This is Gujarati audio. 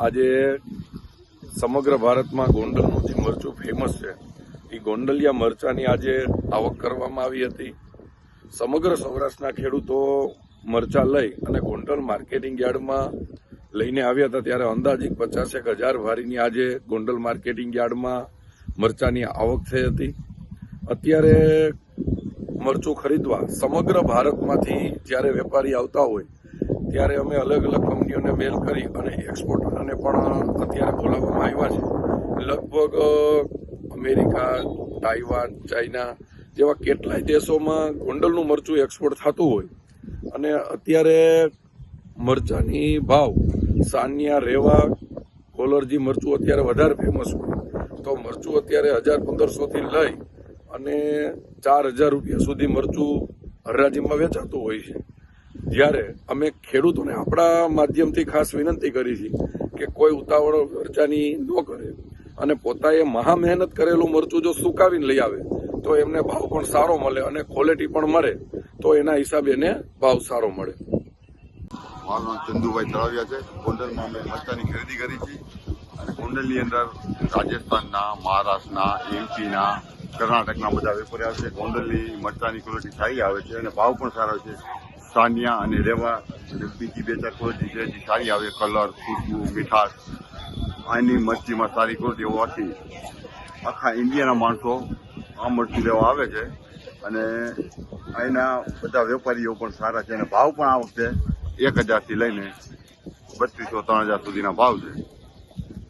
આજે સમગ્ર ભારતમાં ગોંડલનું જે મરચું ફેમસ છે, એ ગોંડલિયા મરચાની આજે આવક કરવામાં આવી હતી. સમગ્ર સૌરાષ્ટ્રના ખેડૂતો મરચા લઈ અને ગોંડલ માર્કેટિંગ યાર્ડમાં લઈને આવ્યા હતા ત્યારે અંદાજિત પચાસેક હજાર વારીની આજે ગોંડલ માર્કેટિંગ યાર્ડમાં મરચાની આવક થઈ હતી. અત્યારે મરચું ખરીદવા સમગ્ર ભારતમાંથી જ્યારે વેપારી આવતા હોય ત્યારે અમે અલગ અલગ કંપનીઓને મેલ કરી અને એક્સપોર્ટરને પણ અત્યારે બોલાવવામાં આવ્યા છે. લગભગ અમેરિકા, તાઇવાન, ચાઇના જેવા કેટલાય દેશોમાં ગોંડલનું મરચું એક્સપોર્ટ થતું હોય અને અત્યારે મરચાની ભાવ સાનિયા, રેવા, કોલરજી મરચું અત્યારે વધારે ફેમસ હોય. તો મરચું અત્યારે હજાર પંદરસોથી લઈ અને ચાર હજાર રૂપિયા સુધી મરચું હરાજીમાં વેચાતું હોય છે. જ્યારે અમે ખેડૂતોને આપણા માધ્યમથી ખાસ વિનંતી કરી છે કે કોઈ ઉતાવળ મરચાની ન કરે અને પોતાએ મહા મહેનત કરેલું મરચું જો સુકાવીને લઈ આવે, તો એમને ભાવ પણ સારો મળે અને ક્વોલિટી પણ મળે, તો એના હિસાબે એને ભાવ સારો મળે. મારું નામ ચંદુભાઈ તળાવિયા છે. ગોંડલમાં અમે મરચાની ખરીદી કરી છે. અને ગોંડલની અંદર રાજસ્થાનના, મહારાષ્ટ્રના, એમપીના, કર્ણાટકના બધા વેપારી આવે છે. ગોંડલની મરચાની ક્વોલિટી સારી આવે છે અને ભાવ પણ સારો છે. સાનિયા અને રેવા બીજી બે ચાર ક્વોલિટી છે, જે સારી આવે, કલર, ખુશ્બુ, મીઠાશ, આની મરચીમાં સારી ક્વોલિટી હોવાથી આખા ઇન્ડિયાના માણસો આ મરચી લેવા આવે છે અને અહીંના બધા વેપારીઓ પણ સારા છે અને ભાવ પણ આ વખતે એક હજારથી લઈને બત્રીસો, ત્રણ હજાર સુધીના ભાવ છે.